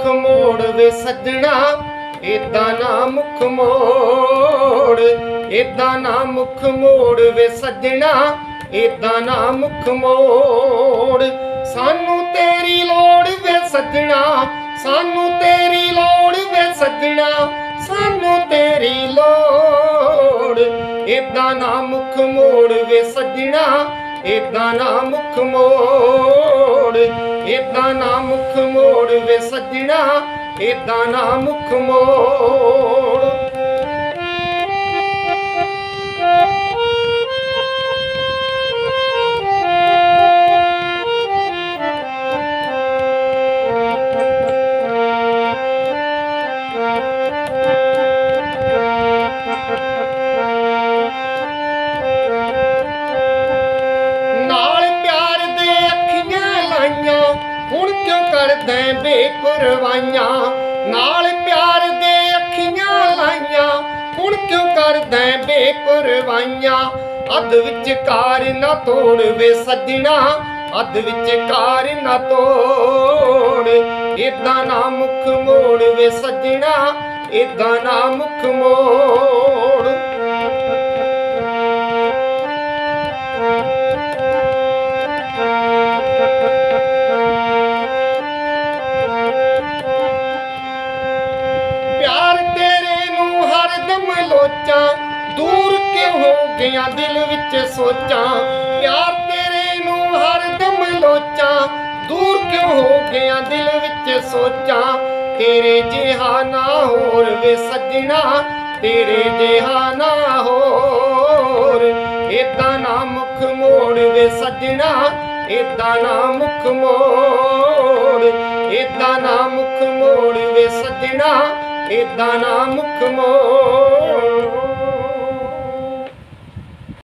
ਮੁਖ ਮੋੜ ਵੇ ਸੱਜਣਾ, ਏਦਾਂ ਨਾ ਮੁਖ ਮੋੜ, ਏਦਾਂ ਨਾ ਮੁਖ ਮੋੜ ਵੇ ਸੱਜਣਾ, ਏਦਾਂ ਨਾ ਮੁਖ ਮੋੜ। ਸਾਨੂੰ ਤੇਰੀ ਲੋੜ ਵੇ ਸੱਜਣਾ, ਸਾਨੂੰ ਤੇਰੀ ਲੋੜ ਵੇ ਸੱਜਣਾ, ਸਾਨੂੰ ਤੇਰੀ ਲੋੜ। ਏਦਾਂ ਨਾ ਮੁਖ ਮੋੜ ਵੇ ਸੱਜਣਾ, ਏਦਾਂ ਨਾ ਮੁਖ ਮੋੜ, ਏਦਾਂ ਨਾ ਮੁਖ ਮੋੜ ਵੇ ਸੱਜਣਾ ਏਦਾਂ ਨਾ ਮੁਖ ਮੋੜ। ਹੁਣ ਕਿਉਂ ਕਰਦਾ ਬੇਪਰਵਾਈਆਂ? ਨਾਲ ਪਿਆਰ ਦੇ ਅੱਖੀਆਂ ਲਾਈਆਂ। ਹੁਣ ਕਿਉਂ ਕਰਦਾ ਬੇਪਰਵਾਈਆਂ? ਅੱਧ ਵਿੱਚ ਨਾ ਤੋੜ ਵੇ ਸੱਜਣਾ। ਅੱਧ ਵਿਚਕਾਰ ਨਾ ਤੋੜ। ਏਦਾਂ ਨਾ ਮੁਖ ਮੋੜ ਵੇ ਸੱਜਣਾ। ਏਦਾਂ ਨਾ ਮੁਖ ਮੋੜ। ਕਿਉਂ ਦਿਲ ਵਿੱਚ ਸੋਚਾਂ, ਪਿਆਰ ਤੇਰੇ ਨੂੰ ਹਰਦਮ ਲੋਚਾਂ। ਦੂਰ ਕਿਉਂ ਹੋ ਗਿਆ ਦਿਲ ਵਿੱਚ ਸੋਚਾਂ? ਤੇਰੇ ਜਿਹਾ ਨਾ ਹੋਰ ਵੇ ਸੱਜਣਾ, ਤੇਰੇ ਜਿਹਾ ਨਾ ਹੋਰ। ਏਦਾਂ ਨਾ ਮੁਖ ਮੋੜ ਵੇ ਸੱਜਣਾ, ਏਦਾਂ ਨਾ ਮੁਖ ਮੋੜ। ਏਦਾਂ ਨਾ ਮੁਖ ਮੋੜ ਵੇ ਸੱਜਣਾ, ਏਦਾਂ ਨਾ ਮੁਖ ਮੋੜ।